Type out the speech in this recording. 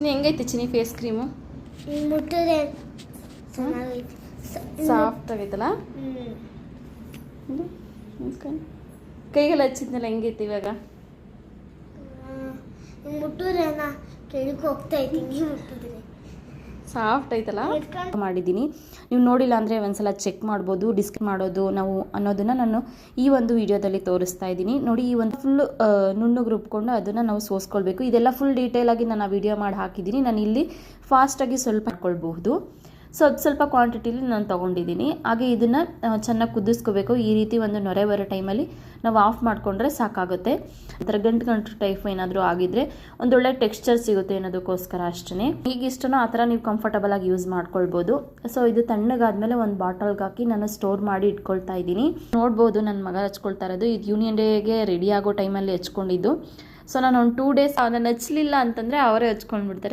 ಹೆಂಗೈತೆ ಚಿನಿ face cream ಸ- ಸಾಫ್ಟ್ ಆಗೈತಲ್ಲ. ಕೈಗೆಲ್ಲ ಹಚ್ಚಿದ್ನಲ್ಲ ಹೆಂಗೈತೆ ಇವಾಗ? ಮುಟ್ಟಿದ್ರೆ ಕೆಳಗೆ ಹೋಗ್ತಾ ಹಿಂಗೆ ಮುಟ್ಟಿದ್ರೆ. ಸಾಫ್ಟ್ ಐತಲ್ಲ? ಮಾಡಿದ್ದೀನಿ. ನೀವು ನೋಡಿಲ್ಲ ಅಂದರೆ ಒಂದ್ಸಲ ಚೆಕ್ ಮಾಡ್ಬೋದು ಡಿಸ್ಕ್ ಮಾಡೋದು ನಾವು ಅನ್ನೋದನ್ನು ನಾನು ಈ ಒಂದು ವಿಡಿಯೋದಲ್ಲಿ ತೋರಿಸ್ತಾ ಇದ್ದೀನಿ. ನೋಡಿ ಈ ಒಂದು ಫುಲ್ ನುಣ್ಣಗೆ ರುಬ್ಕೊಂಡು ಅದನ್ನು ನಾವು ಸೋಸ್ಕೊಳ್ಬೇಕು. ಇದೆಲ್ಲ ಫುಲ್ ಡೀಟೇಲಾಗಿ ನಾನು ವಿಡಿಯೋ ಮಾಡಿ ಹಾಕಿದ್ದೀನಿ. ನಾನು ಇಲ್ಲಿ ಫಾಸ್ಟಾಗಿ ಸ್ವಲ್ಪ ಹಾಕ್ಕೊಳ್ಬಹುದು ಸ್ವಲ್ಪ ಸ್ವಲ್ಪ ಕ್ವಾಂಟಿಟಿಲಿ ನಾನು ತೊಗೊಂಡಿದ್ದೀನಿ ಹಾಗೆ ಇದನ್ನು ಚೆನ್ನಾಗಿ ಕುದಿಸ್ಕೋಬೇಕು. ಈ ರೀತಿ ಒಂದು ನೊರೆ ಬರೋ ಟೈಮಲ್ಲಿ ನಾವು ಆಫ್ ಮಾಡಿಕೊಂಡ್ರೆ ಸಾಕಾಗುತ್ತೆ. ಅದರ ಗಂಟು ಗಂಟು ಟೈಪ್ ಏನಾದರೂ ಆಗಿದ್ರೆ ಒಂದೊಳ್ಳೆ ಟೆಕ್ಸ್ಚರ್ ಸಿಗುತ್ತೆ ಅನ್ನೋದಕ್ಕೋಸ್ಕರ ಅಷ್ಟೇ ಈಗ ಇಷ್ಟನೋ ಆ ಥರ ನೀವು ಕಂಫರ್ಟಬಲ್ ಆಗಿ ಯೂಸ್ ಮಾಡ್ಕೊಳ್ಬೋದು. ಸೊ ಇದು ತಣ್ಣಗಾದ್ಮೇಲೆ ಒಂದು ಬಾಟಲ್ಗೆ ಹಾಕಿ ನಾನು ಸ್ಟೋರ್ ಮಾಡಿ ಇಟ್ಕೊಳ್ತಾ ಇದ್ದೀನಿ ನೋಡ್ಬೋದು ನನ್ನ ಮಗ ಹಚ್ಕೊಳ್ತಾ ಇರೋದು. ಇದು ಯೂನಿಯನ್ ಡೇಗೆ ರೆಡಿ ಆಗೋ ಟೈಮಲ್ಲಿ ಹಚ್ಕೊಂಡಿದ್ದು. ಸೊ ನಾನು ಒಂದು ಟೂ ಡೇಸ್ ನಾನು ಹಚ್ಚಲಿಲ್ಲ ಅಂತಂದರೆ ಅವರೇ ಹಚ್ಕೊಂಡ್ಬಿಡ್ತಾರೆ.